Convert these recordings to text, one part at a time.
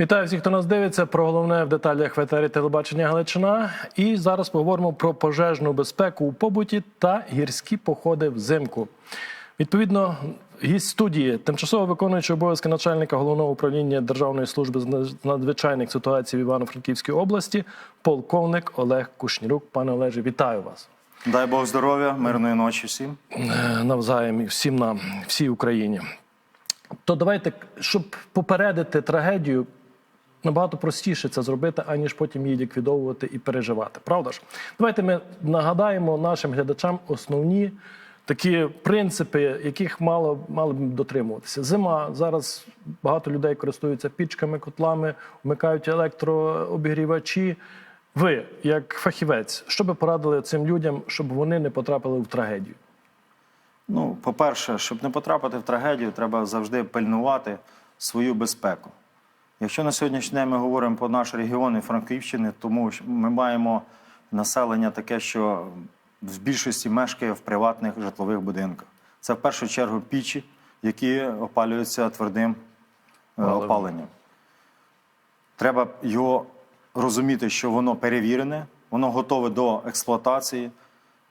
Вітаю всіх, хто нас дивиться. Про головне в деталях в етері телебачення Галичина. І зараз поговоримо про пожежну безпеку у побуті та гірські походи взимку. Відповідно, гість студії, тимчасово виконуючий обов'язки начальника головного управління Державної служби з надзвичайних ситуацій в Івано-Франківській області, полковник Олег Кушнірук. Пане Олеже, вітаю вас. Дай Бог здоров'я, мирної ночі всім. Е, навзаєм і всім нам, всій Україні. То давайте, щоб попередити трагедію, набагато простіше це зробити, аніж потім її ліквідовувати і переживати. Правда ж? Давайте ми нагадаємо нашим глядачам основні такі принципи, яких мало мали б дотримуватися. Зима зараз багато людей користуються пічками, котлами, вмикають електрообігрівачі. Ви, як фахівець, що би порадили цим людям, щоб вони не потрапили в трагедію? Ну, по-перше, щоб не потрапити в трагедію, треба завжди пильнувати свою безпеку. Якщо на сьогоднішній день ми говоримо про наш регіон і Франківщини, тому ми маємо населення таке, що в більшості мешкає в приватних житлових будинках. Це в першу чергу пічі, які опалюються твердим е, опаленням. Треба його розуміти, що воно перевірене, воно готове до експлуатації.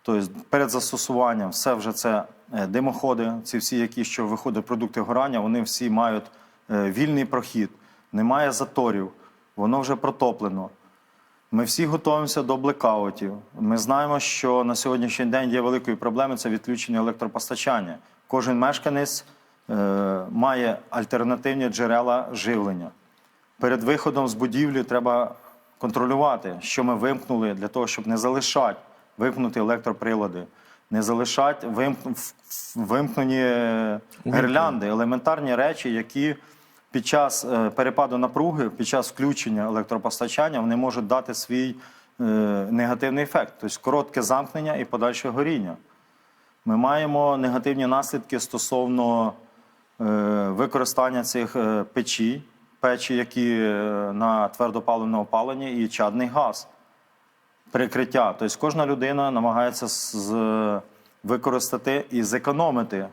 Тобто перед застосуванням все вже це е, димоходи, ці всі, які що виходять продукти горання, вони всі мають е, вільний прохід, немає заторів, воно вже протоплено. Ми всі готуємося до блекаутів. Ми знаємо, що на сьогоднішній день є великою проблемою це відключення електропостачання. Кожен мешканець е, має альтернативні джерела живлення. Перед виходом з будівлі треба контролювати, що ми вимкнули для того, щоб не залишати вимкнути електроприлади, не залишати вимкну- в- в- вимкнені гірлянди, елементарні речі, які під час е, перепаду напруги, під час включення електропостачання, вони можуть дати свій е, негативний ефект, тобто коротке замкнення і подальше горіння. Ми маємо негативні наслідки стосовно е, використання цих печі, печі, які на твердопаливне опалення, і чадний газ. Перекриття. Тобто кожна людина намагається з- використати і зекономити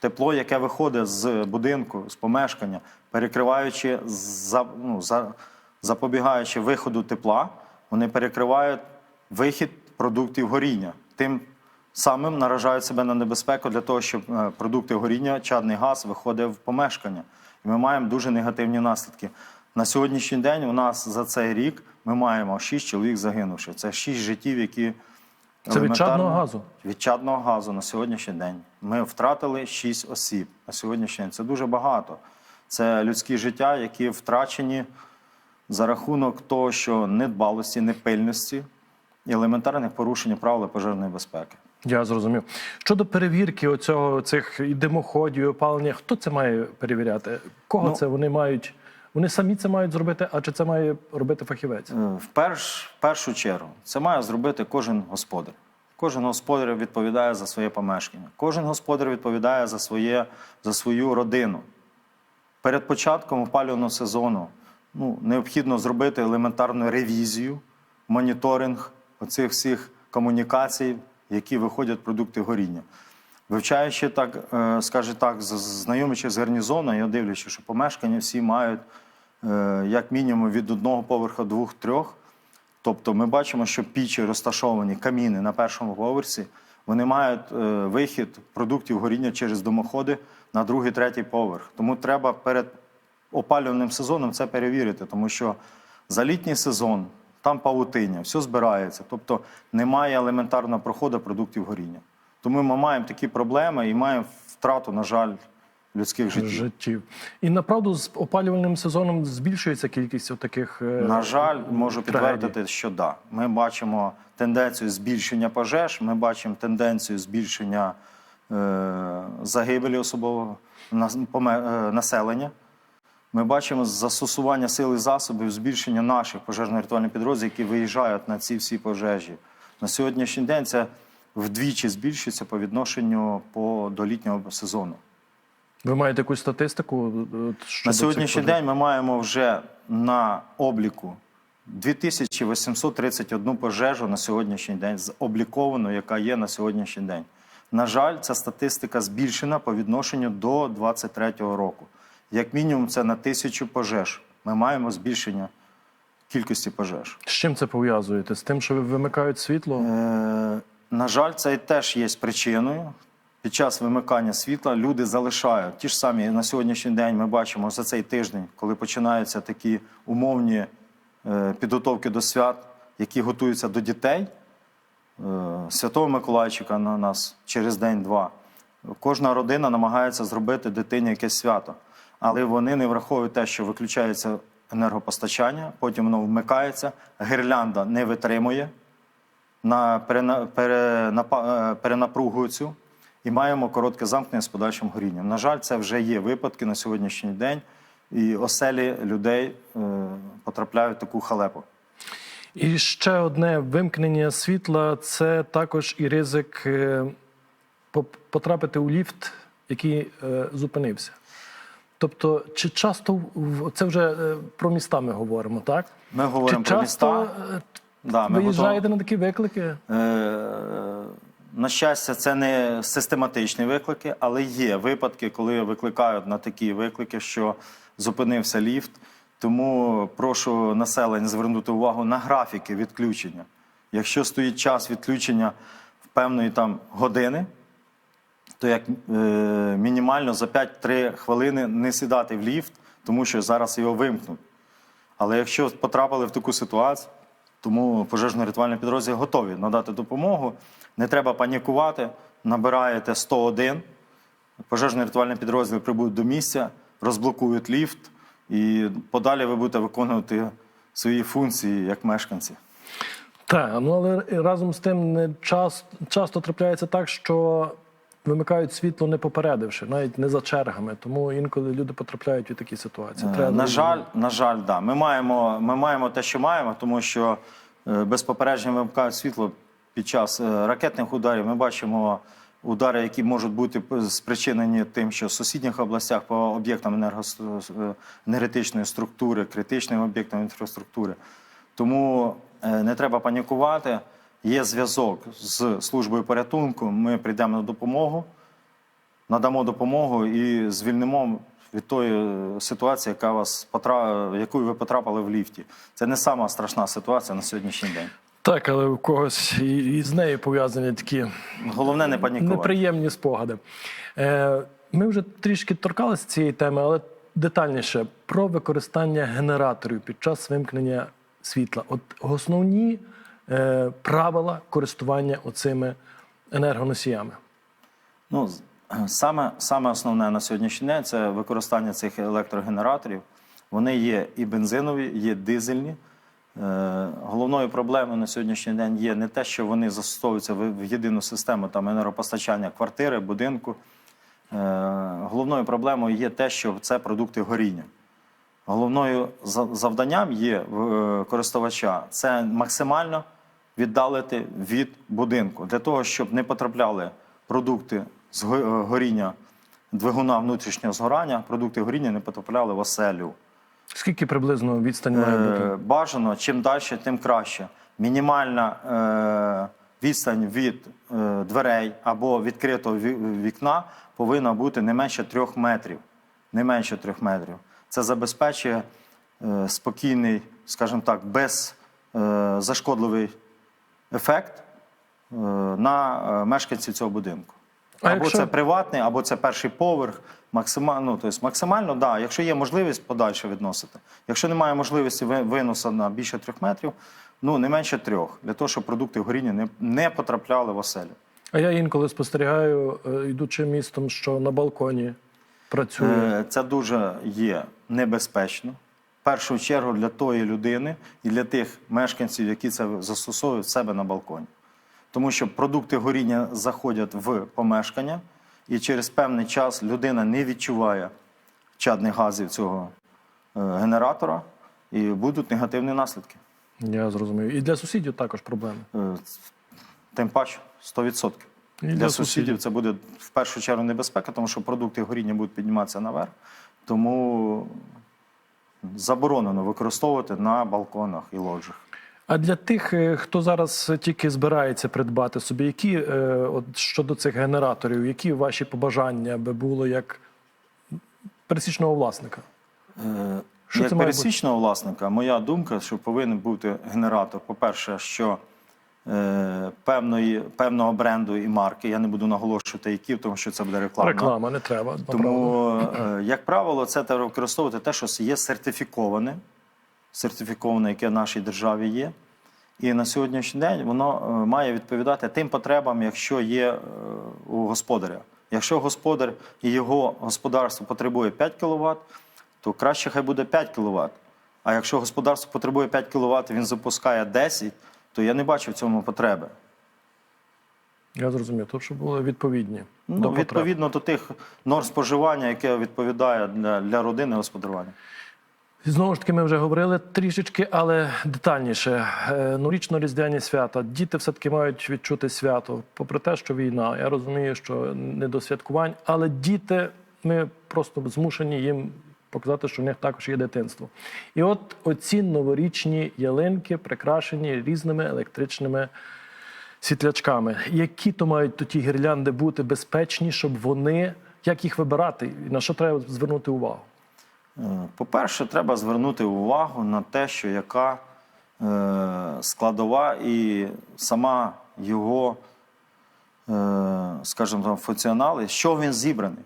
тепло, яке виходить з будинку, з помешкання, перекриваючи, за, ну, за, запобігаючи виходу тепла, вони перекривають вихід продуктів горіння. Тим самим наражають себе на небезпеку для того, щоб е, продукти горіння, чадний газ виходив в помешкання. І ми маємо дуже негативні наслідки. На сьогоднішній день у нас за цей рік ми маємо 6 чоловік загинувши. Це 6 життів, які Це від чадного газу? Від чадного газу на сьогоднішній день. Ми втратили 6 осіб на сьогоднішній день. Це дуже багато. Це людські життя, які втрачені за рахунок того, що недбалості, непильності і елементарних порушень правил пожежної безпеки. Я зрозумів. Щодо перевірки оцього цих і димоходів, і опалення, хто це має перевіряти? Кого Ну, це вони мають? Вони самі це мають зробити, а чи це має робити фахівець? Е, В перш, першу чергу це має зробити кожен господар. Кожен господар відповідає за своє помешкання. Кожен господар відповідає за, своє, за свою родину. Перед початком опалювального сезону ну, необхідно зробити елементарну ревізію, моніторинг оцих всіх комунікацій, які виходять продукти горіння. Вивчаючи так, е, скажімо так, з- з- гарнізону, я дивлюся, що помешкання всі мають як мінімум від одного поверха двох-трьох. Тобто ми бачимо, що пічі розташовані, каміни на першому поверсі, вони мають е, вихід продуктів горіння через домоходи на другий, третій поверх. Тому треба перед опалювальним сезоном це перевірити, тому що за літній сезон там павутиння, все збирається, тобто немає елементарного проходу продуктів горіння. Тому ми маємо такі проблеми і маємо втрату, на жаль, людських життів. життів. І направду з опалювальним сезоном збільшується кількість таких. На жаль, можу трагедій. підтвердити, що да. Ми бачимо тенденцію збільшення пожеж, ми бачимо тенденцію збільшення е, загибелі особового е, населення. Ми бачимо застосування сил і засобів, збільшення наших пожежно-рятувальних підрозділів, які виїжджають на ці всі пожежі. На сьогоднішній день це вдвічі збільшується по відношенню по, до літнього сезону. Ви маєте якусь статистику? от, На сьогоднішній день ми маємо вже на обліку 2831 пожежу на сьогоднішній день обліковану, яка є на сьогоднішній день. На жаль, ця статистика збільшена по відношенню до 2023 року. Як мінімум, це на тисячу пожеж ми маємо збільшення кількості пожеж. З чим це пов'язуєте? З тим, що вимикають світло? Е, на жаль, це теж є причиною. Під час вимикання світла люди залишають ті ж самі на сьогоднішній день. Ми бачимо за цей тиждень, коли починаються такі умовні е, підготовки до свят, які готуються до дітей. Е, Святого Миколайчика на нас через день-два. Кожна родина намагається зробити дитині якесь свято, але вони не враховують те, що виключається енергопостачання, потім воно вмикається, гірлянда не витримує на е, перенапругу цю і маємо коротке замкнення з подальшим горінням. На жаль, це вже є випадки на сьогоднішній день, і оселі людей е, потрапляють в таку халепу. І ще одне вимкнення світла це також і ризик е, потрапити у ліфт, який е, зупинився. Тобто, чи часто це вже про міста ми говоримо, так? Ми говоримо чи про часто міста. е, Да, ми виїжджаєте на такі виклики? Е, На щастя, це не систематичні виклики, але є випадки, коли викликають на такі виклики, що зупинився ліфт. Тому прошу населення звернути увагу на графіки відключення. Якщо стоїть час відключення в певної там години, то як е, мінімально за 5-3 хвилини не сідати в ліфт, тому що зараз його вимкнуть. Але якщо потрапили в таку ситуацію, тому пожежно-рятувальний підрозділ готові надати допомогу. Не треба панікувати, набираєте 101, пожежно-рятувальний підрозділ прибудуть до місця, розблокують ліфт, і подалі ви будете виконувати свої функції як мешканці. Так, ну але разом з тим не часто, часто трапляється так, що вимикають світло не попередивши, навіть не за чергами. Тому інколи люди потрапляють у такі ситуації. Е, Треба На жаль, на жаль, да. Ми маємо, ми маємо те, що маємо, тому що е, без попередження вимикають світло під час е, ракетних ударів. Ми бачимо удари, які можуть бути спричинені тим, що в сусідніх областях по об'єктам е, енергетичної структури, критичним об'єктам інфраструктури. Тому е, не треба панікувати. Є зв'язок з службою порятунку. Ми прийдемо на допомогу надамо допомогу і звільнимо від тої ситуації, яка вас потра... в яку ви потрапили в ліфті. Це не сама страшна ситуація на сьогоднішній день. Так, але у когось і, і з нею пов'язані такі Головне не панікувати. неприємні спогади. Е, ми вже трішки торкалися цієї теми, але детальніше про використання генераторів під час вимкнення світла. От основні е, правила користування оцими енергоносіями. Ну, саме, саме основне на сьогоднішній день це використання цих електрогенераторів. Вони є і бензинові, є дизельні. Е, головною проблемою на сьогоднішній день є не те, що вони застосовуються в, єдину систему там, енергопостачання квартири, будинку. Е, головною проблемою є те, що це продукти горіння. Головною завданням є е, користувача це максимально віддалити від будинку для того, щоб не потрапляли продукти з горіння двигуна внутрішнього згорання, продукти горіння не потрапляли в оселю. Скільки приблизно відстань має бути? Е, бажано, чим далі, тим краще. Мінімальна е, відстань від е, дверей або відкритого вікна повинна бути не менше трьох метрів. Не менше трьох метрів. Це забезпечує е, спокійний, скажімо так, беззашкодливий ефект е, на мешканців цього будинку. А або якщо- це приватний, або це перший поверх. Максимально, ну, тобто максимально, да, якщо є можливість подальше відносити. Якщо немає можливості ви- виносу на більше трьох метрів, ну не менше трьох, для того, щоб продукти горіння не, не потрапляли в оселю. А я інколи спостерігаю, е, йдучи містом, що на балконі працює. Е, Це дуже є небезпечно. В першу чергу для тої людини і для тих мешканців, які це застосовують в себе на балконі. Тому що продукти горіння заходять в помешкання, і через певний час людина не відчуває чадних газів цього е, генератора, і будуть негативні наслідки. Я зрозумів. І для сусідів також проблеми. Е, Тим паче 100%. І Для, для сусідів сусідів. це буде в першу чергу небезпека, тому що продукти горіння будуть підніматися наверх. Тому заборонено використовувати на балконах і лоджах. А для тих, е, хто зараз тільки збирається придбати собі, які е, от щодо цих генераторів, які ваші побажання би було як пересічного власника? Е, Що Як пересічного власника, моя думка, що повинен бути генератор. По-перше, що е, певної, певного бренду і марки, я не буду наголошувати, які, тому що це буде реклама. Реклама не треба. Тому, е, як правило, це треба використовувати те, що є сертифіковане, сертифіковане, яке в нашій державі є. І на сьогоднішній день воно е, має відповідати тим потребам, якщо є е, у господаря. Якщо господар і його господарство потребує 5 кВт, то краще хай буде 5 кВт. А якщо господарство потребує 5 кВт, він запускає 10, то я не бачу в цьому потреби. Я зрозумів. Тут щоб були відповідні. Ну, до потреб. відповідно до тих норм споживання, яке відповідає для, для родини господарювання. Знову ж таки, ми вже говорили трішечки, але детальніше. Е, Новорічно-різдвяні свята. Діти все-таки мають відчути свято. Попри те, що війна, я розумію, що не до святкувань, але діти, ми просто змушені їм показати, що в них також є дитинство. І от оці новорічні ялинки прикрашені різними електричними світлячками. Які то мають то ті гірлянди бути безпечні, щоб вони як їх вибирати? І на що треба звернути увагу? Е, По-перше, треба звернути увагу на те, що яка е, складова і сама його, е, скажімо там, функціонали, що він зібраний.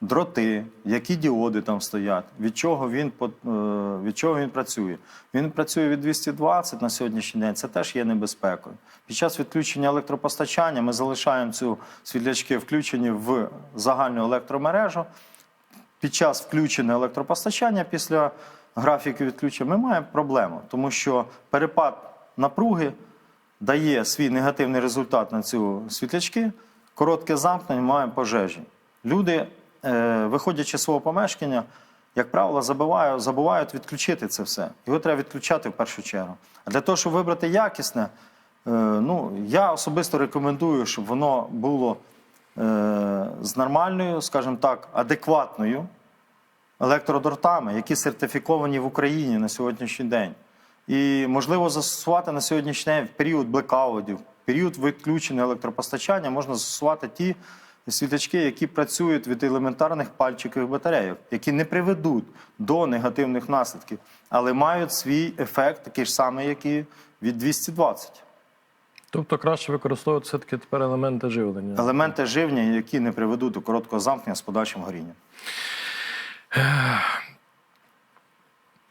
Дроти, які діоди там стоять, від чого він, від чого він працює. Він працює від 220 на сьогоднішній день, це теж є небезпекою. Під час відключення електропостачання ми залишаємо цю світлячки включені в загальну електромережу під час включення електропостачання після графіки відключення ми маємо проблему, тому що перепад напруги дає свій негативний результат на цю світлячки. Коротке замкнення маємо пожежі. Люди, е, виходячи з свого помешкання, як правило, забувають, забувають відключити це все. Його треба відключати в першу чергу. А для того, щоб вибрати якісне, е, ну, я особисто рекомендую, щоб воно було з нормальною, скажімо так, адекватною електродротами, які сертифіковані в Україні на сьогоднішній день. І можливо застосувати на сьогоднішній день в період блекаутів, період відключення електропостачання можна застосувати ті світочки, які працюють від елементарних пальчикових батарейок, які не приведуть до негативних наслідків, але мають свій ефект, такий ж самий, як і від 220. Тобто краще використовувати все-таки тепер елементи живлення. Елементи живлення, які не приведуть до короткого замкнення з подальшим горінням.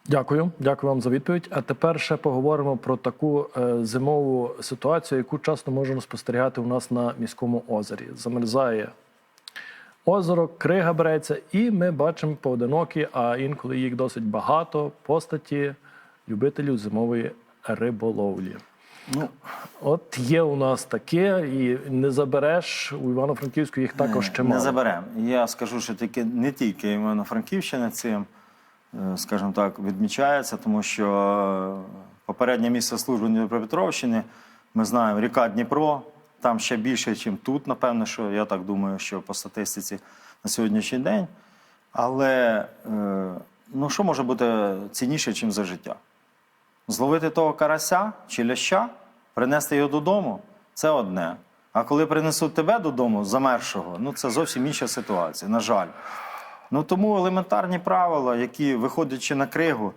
Дякую, дякую вам за відповідь. А тепер ще поговоримо про таку е, зимову ситуацію, яку часто можемо спостерігати у нас на міському озері. Замерзає озеро, крига береться, і ми бачимо поодинокі, а інколи їх досить багато постаті любителів зимової риболовлі. Ну, От є у нас таке, і не забереш у Івано-Франківську їх також Е, чимало. Не заберемо. Я скажу, що таки не тільки Івано-Франківщина цим, е, скажімо так, відмічається, тому що е, попереднє місце служби Дніпропетровщини, ми знаємо, ріка Дніпро, там ще більше, ніж тут, напевно, що я так думаю, що по статистиці на сьогоднішній день. Але ну, що може бути цінніше, ніж за життя? Зловити того карася чи ляща, принести його додому це одне. А коли принесуть тебе додому замершого, ну це зовсім інша ситуація, на жаль. Ну тому елементарні правила, які виходячи на кригу,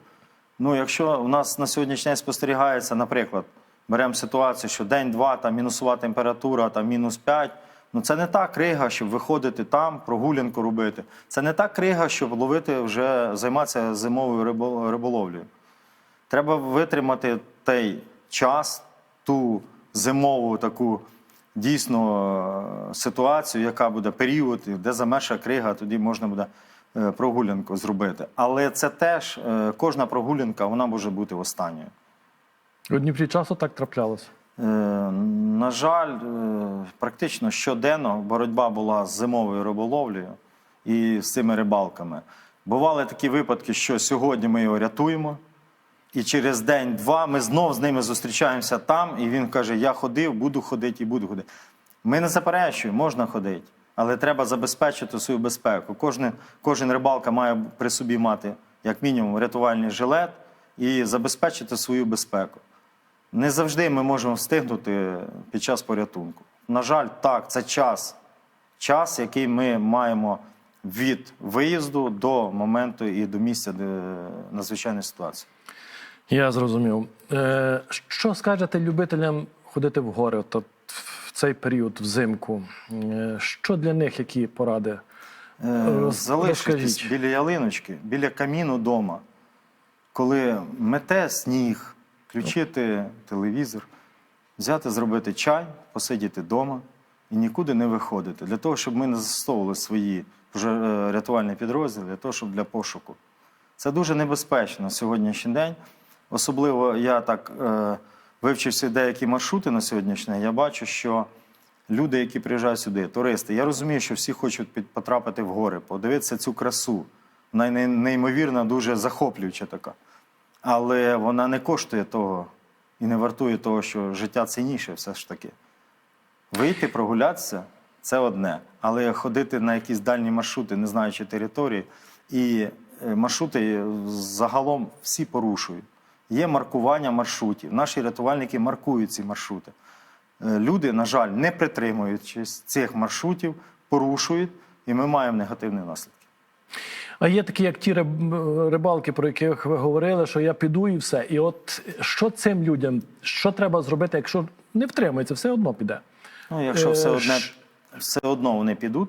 ну якщо у нас на сьогоднішній день спостерігається, наприклад, беремо ситуацію, що день-два, там мінусова температура, там мінус 5, ну це не та крига, щоб виходити там, прогулянку робити. Це не та крига, щоб ловити вже займатися зимовою рибо- риболовлею. Треба витримати той час, ту зимову таку дійсно ситуацію, яка буде період, де замерша крига, тоді можна буде е, прогулянку зробити. Але це теж е, кожна прогулянка вона може бути останньою. У Дніпрі часто так траплялося. Е, На жаль, практично щоденно боротьба була з зимовою риболовлею і з цими рибалками. Бували такі випадки, що сьогодні ми його рятуємо, і через день-два ми знов з ними зустрічаємося там, і він каже: Я ходив, буду ходити і буду ходити. Ми не заперечуємо, можна ходити, але треба забезпечити свою безпеку. Кожен, кожен рибалка має при собі мати, як мінімум, рятувальний жилет і забезпечити свою безпеку. Не завжди ми можемо встигнути під час порятунку. На жаль, так, це час. Час, який ми маємо від виїзду до моменту і до місця де, надзвичайної ситуації. Я зрозумів. Е, що скажете любителям ходити в гори от, в цей період взимку? Е, що для них, які поради? Е, Роз- Залишитись біля ялиночки, біля каміну вдома, коли мете сніг, включити телевізор, взяти, зробити чай, посидіти вдома і нікуди не виходити. Для того, щоб ми не застосовували свої пожар- е, рятувальні підрозділи, для того, щоб для пошуку. Це дуже небезпечно на сьогоднішній день. Особливо я так е, вивчився деякі маршрути на сьогоднішній. Я бачу, що люди, які приїжджають сюди, туристи, я розумію, що всі хочуть потрапити в гори, подивитися цю красу. Вона неймовірна, дуже захоплююча така. Але вона не коштує того і не вартує того, що життя цінніше все ж таки. Вийти, прогулятися це одне. Але ходити на якісь дальні маршрути, не знаючи території, і е, маршрути загалом всі порушують. Є маркування маршрутів. Наші рятувальники маркують ці маршрути. Е, Люди, на жаль, не притримуючись цих маршрутів, порушують, і ми маємо негативні наслідки. А є такі, як ті рибалки, про яких ви говорили, що я піду і все. І от що цим людям, що треба зробити, якщо не втримується, все одно піде. Ну, якщо все Е, одне, все одно вони підуть,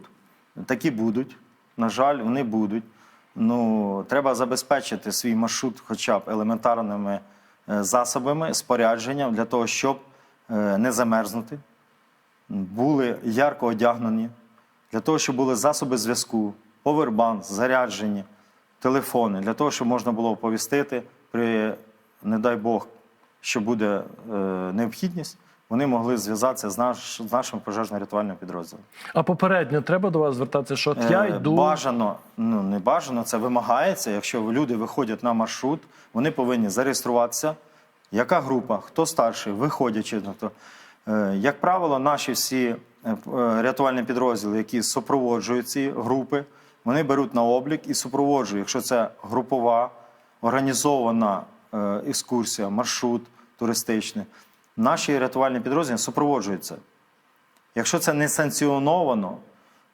такі будуть. На жаль, вони будуть. Ну, треба забезпечити свій маршрут хоча б елементарними е, засобами, спорядженням для того, щоб е, не замерзнути, були ярко одягнені, для того, щоб були засоби зв'язку, повербанк, заряджені, телефони, для того, щоб можна було оповістити при, не дай Бог, що буде е, необхідність, вони могли зв'язатися з, наш, з нашим пожежно-рятувальним підрозділом. А попередньо треба до вас звертатися, що от я Е, йду. Бажано, ну не бажано, це вимагається. Якщо люди виходять на маршрут, вони повинні зареєструватися. Яка група, хто старший, виходячи. Тобто, е, як правило, наші всі е, рятувальні підрозділи, які супроводжують ці групи, вони беруть на облік і супроводжують. Якщо це групова, організована екскурсія, маршрут туристичний, наші рятувальні підрозділи супроводжуються. Якщо це не санкціоновано,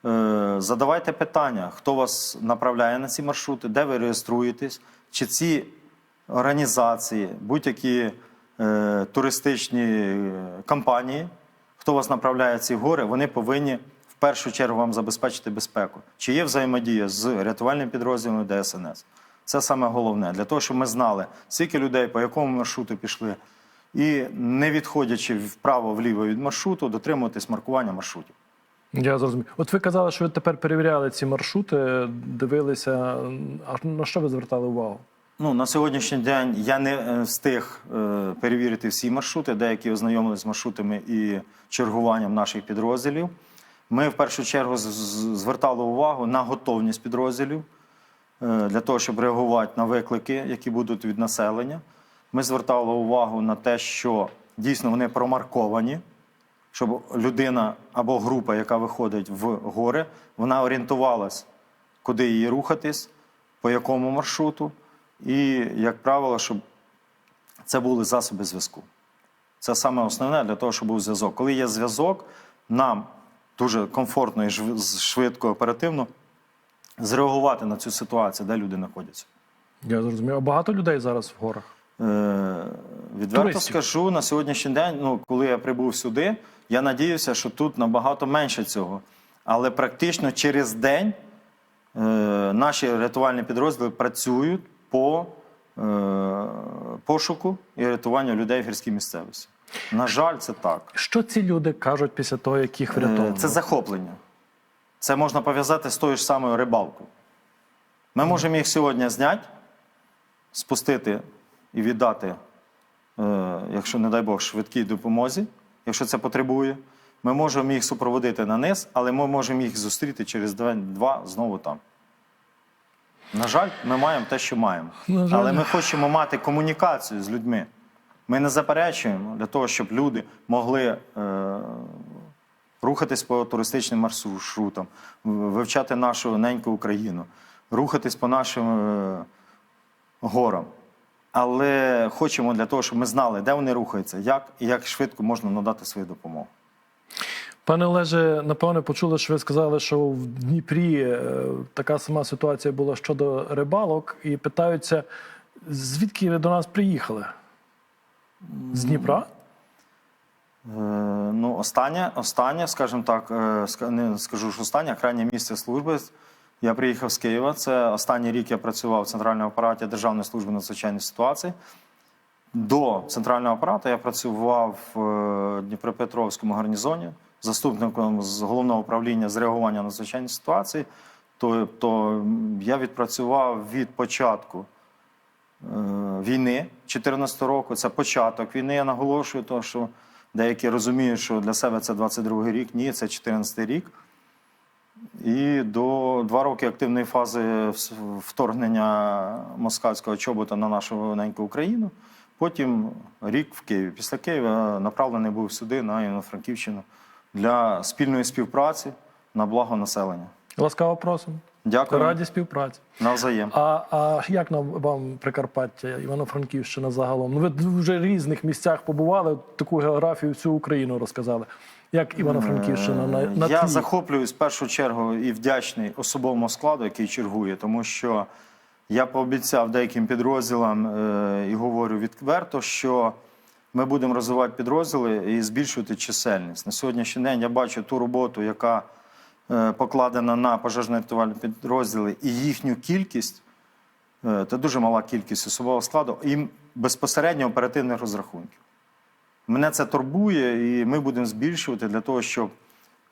е, задавайте питання, хто вас направляє на ці маршрути, де ви реєструєтесь, чи ці організації, будь-які е, туристичні е, компанії, хто вас направляє ці гори, вони повинні в першу чергу вам забезпечити безпеку. Чи є взаємодія з рятувальним підрозділом ДСНС? Це саме головне для того, щоб ми знали, скільки людей по якому маршруту пішли, і не відходячи вправо-вліво від маршруту, дотримуватись маркування маршрутів. Я зрозумів. От ви казали, що ви тепер перевіряли ці маршрути, дивилися. А на що ви звертали увагу? Ну, на сьогоднішній день я не е, встиг е, перевірити всі маршрути, деякі ознайомилися з маршрутами і чергуванням наших підрозділів. Ми в першу чергу звертали увагу на готовність підрозділів е, для того, щоб реагувати на виклики, які будуть від населення. Ми звертали увагу на те, що дійсно вони промарковані, щоб людина або група, яка виходить в гори, вона орієнтувалась, куди їй рухатись, по якому маршруту. І, як правило, щоб це були засоби зв'язку. Це саме основне для того, щоб був зв'язок. Коли є зв'язок, нам дуже комфортно і швидко, оперативно зреагувати на цю ситуацію, де люди знаходяться. Я зрозумів. А багато людей зараз в горах. Е, відверто Туристів. скажу, на сьогоднішній день, ну, коли я прибув сюди, я надіявся, що тут набагато менше цього. Але практично через день е, наші рятувальні підрозділи працюють по е, пошуку і рятуванню людей в гірській місцевості. На жаль, це так. Що ці люди кажуть після того, як їх Е. Це захоплення. Це можна пов'язати з тою ж самою рибалкою. Ми можемо їх сьогодні зняти, спустити і віддати, е, якщо, не дай Бог, швидкій допомозі, якщо це потребує. Ми можемо їх супроводити на низ, але ми можемо їх зустріти через два, два знову там. На жаль, ми маємо те, що маємо. Але ми хочемо мати комунікацію з людьми. Ми не заперечуємо для того, щоб люди могли е, рухатись по туристичним маршрутам, вивчати нашу неньку Україну, рухатись по нашим е, горам. Але хочемо для того, щоб ми знали, де вони рухаються, як і як швидко можна надати свою допомогу. Пане Олеже, напевне, почули, що ви сказали, що в Дніпрі е, така сама ситуація була щодо рибалок, і питаються, звідки ви до нас приїхали? З Дніпра? Е, Ну, останнє, останнє, скажімо так, е, не скажу, що останнє, а крайнє місце служби. Я приїхав з Києва. Це останній рік я працював в центральному апараті Державної служби надзвичайних ситуацій. До центрального апарату я працював в Дніпропетровському гарнізоні, заступником з головного управління з реагування на надзвичайні ситуації. Тобто я відпрацював від початку е, війни 2014 року. Це початок війни. Я наголошую, тому що деякі розуміють, що для себе це 22 рік. Ні, це 14 рік. І до два роки активної фази вторгнення москальського чобота на нашу неньку Україну. Потім рік в Києві. Після Києва направлений був сюди, на Івано-Франківщину, для спільної співпраці на благо населення. Ласкаво просимо. Дякую. Раді співпраці. Навзаєм. А, а як нам вам Прикарпаття, Івано-Франківщина загалом? Ну, ви вже в різних місцях побували, таку географію всю Україну розказали. Як Івано-Франківщина на, на Е, Я тлі? захоплююсь в першу чергу і вдячний особовому складу, який чергує, тому що я пообіцяв деяким підрозділам е, і говорю відверто, що ми будемо розвивати підрозділи і збільшувати чисельність. На сьогоднішній день я бачу ту роботу, яка е, покладена на пожежно-рятувальні підрозділи, і їхню кількість. Е, Це дуже мала кількість особового складу і безпосередньо оперативних розрахунків. Мене це турбує, і ми будемо збільшувати для того, щоб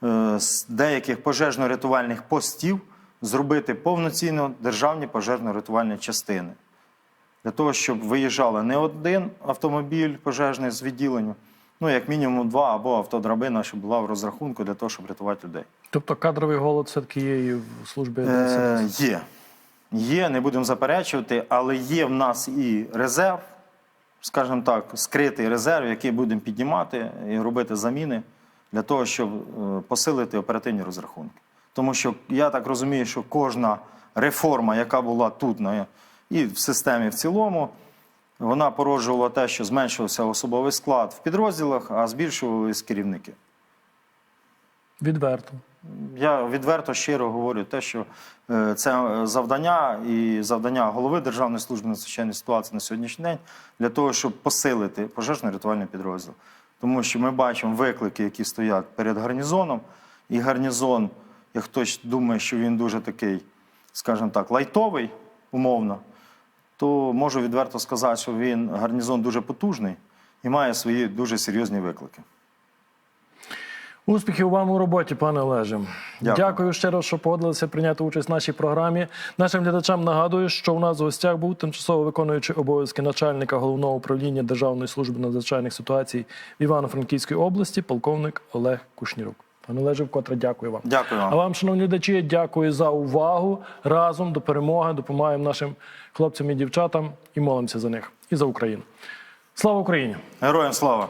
е, з деяких пожежно-рятувальних постів зробити повноцінно державні пожежно-рятувальні частини. Для того, щоб виїжджали не один автомобіль пожежний з відділення, ну, як мінімум два або автодрабина, щоб була в розрахунку для того, щоб рятувати людей. Тобто кадровий голод все-таки є і в службі Е, є. Є, не будемо заперечувати, але є в нас і резерв, скажімо так, скритий резерв, який будемо піднімати і робити заміни для того, щоб е, посилити оперативні розрахунки. Тому що я так розумію, що кожна реформа, яка була тут і в системі в цілому, вона породжувала те, що зменшувався особовий склад в підрозділах, а збільшувались керівники. Відверто. Я відверто щиро говорю те, що е, це е, завдання і завдання голови Державної служби надзвичайної ситуації на сьогоднішній день для того, щоб посилити пожежно-рятувальний підрозділ. Тому що ми бачимо виклики, які стоять перед гарнізоном, і гарнізон, як хтось думає, що він дуже такий, скажімо так, лайтовий, умовно, то можу відверто сказати, що він гарнізон дуже потужний і має свої дуже серйозні виклики. Успіхів вам у роботі, пане Олеже. Дякую. Дякую ще раз, що погодилися прийняти участь в нашій програмі. Нашим глядачам нагадую, що у нас в гостях був тимчасово виконуючий обов'язки начальника головного управління Державної служби надзвичайних ситуацій в Івано-Франківській області, полковник Олег Кушнірук. Пане Олеже, вкотре дякую вам. Дякую вам. А вам, шановні глядачі, дякую за увагу. Разом до перемоги допомагаємо нашим хлопцям і дівчатам і молимося за них і за Україну. Слава Україні! Героям слава!